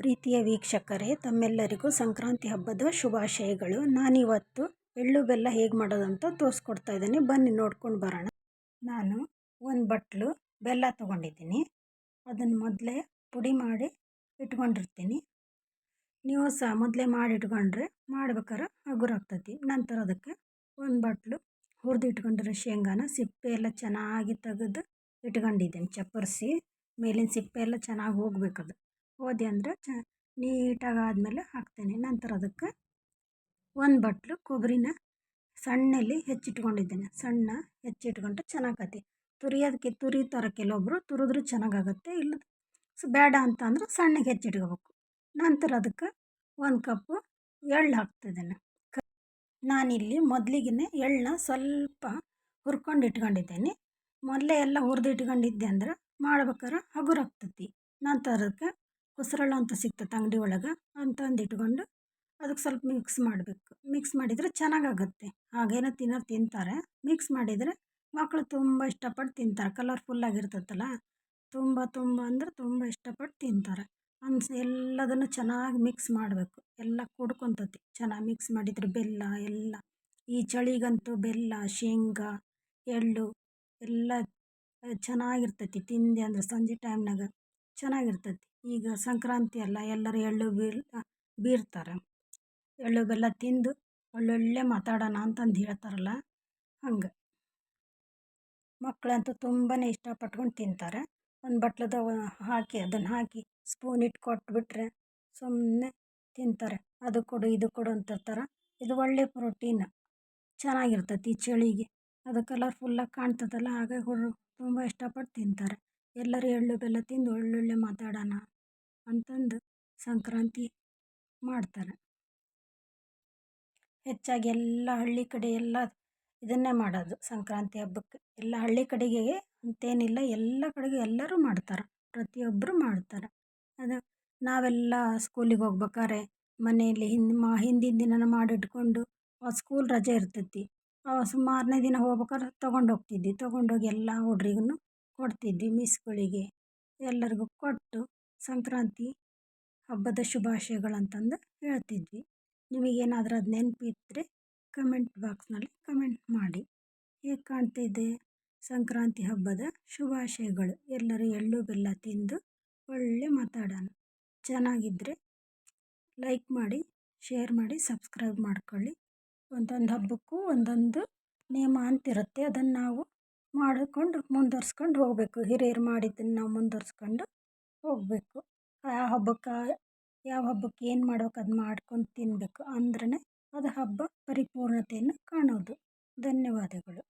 ಪ್ರೀತಿಯ ವೀಕ್ಷಕರೇ, ತಮ್ಮೆಲ್ಲರಿಗೂ ಸಂಕ್ರಾಂತಿ ಹಬ್ಬದ ಶುಭಾಶಯಗಳು. ನಾನಿವತ್ತು ಎಳ್ಳು ಬೆಲ್ಲ ಹೇಗೆ ಮಾಡೋದಂತ ತೋರಿಸ್ಕೊಡ್ತಾ ಇದ್ದೀನಿ. ಬನ್ನಿ ನೋಡ್ಕೊಂಡು ಬರೋಣ. ನಾನು ಒಂದು ಬಟ್ಲು ಬೆಲ್ಲ ತೊಗೊಂಡಿದ್ದೀನಿ. ಅದನ್ನು ಮೊದಲೇ ಪುಡಿ ಮಾಡಿ ಇಟ್ಕೊಂಡಿರ್ತೀನಿ. ನೀವು ಸಹ ಮೊದಲೇ ಮಾಡಿ ಇಟ್ಕೊಂಡ್ರೆ ಮಾಡ್ಬೇಕಾರೆ ಹಗುರ ಆಗ್ತೈತಿ. ನಂತರ ಅದಕ್ಕೆ ಒಂದು ಬಟ್ಲು ಹುರಿದು ಇಟ್ಕೊಂಡಿರೋ ಶೇಂಗಾನ ಸಿಪ್ಪೆ ಎಲ್ಲ ಚೆನ್ನಾಗಿ ತೆಗೆದು ಇಟ್ಕೊಂಡಿದ್ದೀನಿ. ಚಪ್ಪರಿಸಿ ಮೇಲಿನ ಸಿಪ್ಪೆ ಎಲ್ಲ ಚೆನ್ನಾಗಿ ಹೋಗ್ಬೇಕದು. ಹೋದೆ ಅಂದರೆ ಚ ನೀಟಾಗಿ ಆದಮೇಲೆ ಹಾಕ್ತೇನೆ. ನಂತರ ಅದಕ್ಕೆ ಒಂದು ಬಟ್ಲು ಕೊಬ್ಬರಿನ ಸಣ್ಣಲ್ಲಿ ಹೆಚ್ಚಿಟ್ಕೊಂಡಿದ್ದೀನಿ. ಸಣ್ಣ ಹೆಚ್ಚಿಟ್ಕೊಂಡ್ರೆ ಚೆನ್ನಾಗತ್ತೆ. ತುರಿಯೋದಕ್ಕೆ ತುರಿತಾರೆ ಕೆಲವೊಬ್ಬರು ತುರಿದ್ರೂ ಚೆನ್ನಾಗಾಗುತ್ತೆ. ಇಲ್ಲ ಬೇಡ ಅಂತ ಅಂದ್ರೆ ಸಣ್ಣಗೆ ಹೆಚ್ಚಿಟ್ಕೋಬೇಕು. ನಂತರ ಅದಕ್ಕೆ ಒಂದು ಕಪ್ಪು ಎಳ್ಳು ಹಾಕ್ತಿದ್ದೇನೆ. ಕ ನಾನಿಲ್ಲಿ ಮೊದಲಿಗೆ ಎಳ್ಳನ್ನ ಸ್ವಲ್ಪ ಹುರ್ಕೊಂಡು ಇಟ್ಕೊಂಡಿದ್ದೇನೆ. ಮೊದಲೇ ಎಲ್ಲ ಹುರಿದು ಇಟ್ಕೊಂಡಿದ್ದೆ ಅಂದ್ರೆ ಮಾಡ್ಬೇಕಾರೆ ಹಗುರ ಆಗ್ತೈತಿ ನಂತರ ಅದಕ್ಕೆ ಉಸ್ರಳ ಅಂತ ಸಿಗ್ತೈತೆ ಅಂಗಡಿ ಒಳಗೆ ಅಂತಂದು ಇಟ್ಕೊಂಡು ಅದಕ್ಕೆ ಸ್ವಲ್ಪ ಮಿಕ್ಸ್ ಮಾಡಬೇಕು. ಮಿಕ್ಸ್ ಮಾಡಿದರೆ ಚೆನ್ನಾಗಾಗುತ್ತೆ. ಹಾಗೇನೋ ತಿನ್ನೋರು ತಿಂತಾರೆ. ಮಿಕ್ಸ್ ಮಾಡಿದರೆ ಮಕ್ಕಳು ತುಂಬ ಇಷ್ಟಪಟ್ಟು ತಿಂತಾರೆ. ಕಲರ್ಫುಲ್ಲಾಗಿರ್ತೈತಲ್ಲ ತುಂಬ ತುಂಬ ಅಂದರೆ ತುಂಬ ಇಷ್ಟಪಟ್ಟು ತಿಂತಾರೆ. ಅನ್ಸ್ ಎಲ್ಲದನ್ನು ಚೆನ್ನಾಗಿ ಮಿಕ್ಸ್ ಮಾಡಬೇಕು. ಎಲ್ಲ ಕುಡ್ಕೊತತಿ. ಚೆನ್ನಾಗಿ ಮಿಕ್ಸ್ ಮಾಡಿದರೆ ಬೆಲ್ಲ, ಎಲ್ಲ. ಈ ಚಳಿಗಂತೂ ಬೆಲ್ಲ, ಶೇಂಗಾ, ಎಳ್ಳು ಎಲ್ಲ ಚೆನ್ನಾಗಿರ್ತೈತಿ ತಿಂದೆ ಅಂದರೆ ಸಂಜೆ ಟೈಮ್ನಾಗ ಚೆನ್ನಾಗಿರ್ತೈತಿ. ಈಗ ಸಂಕ್ರಾಂತಿ ಅಲ್ಲ, ಎಲ್ಲರೂ ಎಳ್ಳು ಬೀರ್ ಬೀರ್ತಾರೆ. ಎಳ್ಳು ಬೆಲ್ಲ ತಿಂದು ಒಳ್ಳೊಳ್ಳೆ ಮಾತಾಡೋಣ ಅಂತಂದು ಹೇಳ್ತಾರಲ್ಲ, ಹಂಗೆ. ಮಕ್ಕಳಂತೂ ತುಂಬಾ ಇಷ್ಟಪಟ್ಕೊಂಡು ತಿಂತಾರೆ. ಒಂದು ಬಟ್ಲದ ಹಾಕಿ, ಅದನ್ನು ಹಾಕಿ ಸ್ಪೂನ್ ಇಟ್ಟು ಕೊಟ್ಬಿಟ್ರೆ ಸುಮ್ಮನೆ ತಿಂತಾರೆ. ಅದು ಕೊಡು, ಇದು ಕೊಡು ಅಂತಿರ್ತಾರೆ ಇದು ಒಳ್ಳೆ ಪ್ರೋಟೀನ್. ಚೆನ್ನಾಗಿರ್ತೈತಿ ಚಳಿಗೆ. ಅದು ಕಲರ್ಫುಲ್ಲಾಗಿ ಕಾಣ್ತದಲ್ಲ, ಹಾಗಾಗಿ ಹುಡುಗರು ತುಂಬ ಇಷ್ಟಪಟ್ಟು ತಿಂತಾರೆ. ಎಲ್ಲರೂ ಎಳ್ಳು ಬೆಲ್ಲ ತಿಂದು ಒಳ್ಳೊಳ್ಳೆ ಮಾತಾಡೋಣ ಅಂತಂದು ಸಂಕ್ರಾಂತಿ ಮಾಡ್ತಾರೆ. ಹೆಚ್ಚಾಗಿ ಎಲ್ಲ ಹಳ್ಳಿ ಕಡೆ ಎಲ್ಲ ಇದನ್ನೇ ಮಾಡೋದು ಸಂಕ್ರಾಂತಿ ಹಬ್ಬಕ್ಕೆ. ಎಲ್ಲ ಹಳ್ಳಿ ಕಡೆಗೆ ಅಂತೇನಿಲ್ಲ, ಎಲ್ಲ ಕಡೆಗೆ ಎಲ್ಲರೂ ಮಾಡ್ತಾರೆ. ಪ್ರತಿಯೊಬ್ಬರು ಮಾಡ್ತಾರೆ. ಅದು ನಾವೆಲ್ಲ ಸ್ಕೂಲಿಗೆ ಹೋಗ್ಬೇಕಾದ್ರೆ ಮನೆಯಲ್ಲಿ ಹಿಂದೆ ಮಾ ಹಿಂದಿನ ದಿನನ ಮಾಡಿಟ್ಕೊಂಡು ಸ್ಕೂಲ್ ರಜೆ ಇರ್ತೈತಿ. ಸುಮಾರನೇ ದಿನ ಹೋಗ್ಬೇಕಾದ್ರೆ ತೊಗೊಂಡು ಹೋಗ್ತಿದ್ವಿ ತೊಗೊಂಡೋಗಿ ಎಲ್ಲ ಹುಡ್ರಿಗೂ ಕೊಡ್ತಿದ್ವಿ ಮಿಸ್ಗಳಿಗೆ ಎಲ್ಲರಿಗೂ ಕೊಟ್ಟು ಸಂಕ್ರಾಂತಿ ಹಬ್ಬದ ಶುಭಾಶಯಗಳಂತಂದು ಹೇಳ್ತಿದ್ವಿ. ನಿಮಗೇನಾದರೂ ಅದು ನೆನಪಿದ್ರೆ ಕಮೆಂಟ್ ಬಾಕ್ಸ್ನಲ್ಲಿ ಕಮೆಂಟ್ ಮಾಡಿ. ಹೇಗೆ ಕಾಣ್ತಿದೆ ಸಂಕ್ರಾಂತಿ ಹಬ್ಬದ ಶುಭಾಶಯಗಳು? ಎಲ್ಲರೂ ಎಳ್ಳು, ಬೆಲ್ಲ ತಿಂದು ಒಳ್ಳೆ ಮಾತಾಡೋಣ. ಚೆನ್ನಾಗಿದ್ದರೆ ಲೈಕ್ ಮಾಡಿ ಶೇರ್ ಮಾಡಿ ಸಬ್ಸ್ಕ್ರೈಬ್ ಮಾಡ್ಕೊಳ್ಳಿ. ಒಂದೊಂದು ಹಬ್ಬಕ್ಕೂ ಒಂದೊಂದು ನಿಯಮ ಅಂತಿರುತ್ತೆ. ಅದನ್ನು ನಾವು ಮಾಡಿಕೊಂಡು ಮುಂದುವರ್ಸ್ಕೊಂಡು ಹೋಗಬೇಕು. ಹಿರಿಯರು ಮಾಡಿದ್ದನ್ನು ನಾವು ಮುಂದುವರ್ಸ್ಕೊಂಡು ಹೋಗಬೇಕು. ಆ ಹಬ್ಬಕ್ಕೆ ಯಾವ ಹಬ್ಬಕ್ಕೆ ಏನು ಮಾಡ್ಬೇಕು ಅದು ಮಾಡ್ಕೊಂಡು ತಿನ್ನಬೇಕು ಅಂದ್ರೇ ಅದು ಹಬ್ಬ ಪರಿಪೂರ್ಣತೆಯನ್ನು ಕಾಣೋದು. ಧನ್ಯವಾದಗಳು.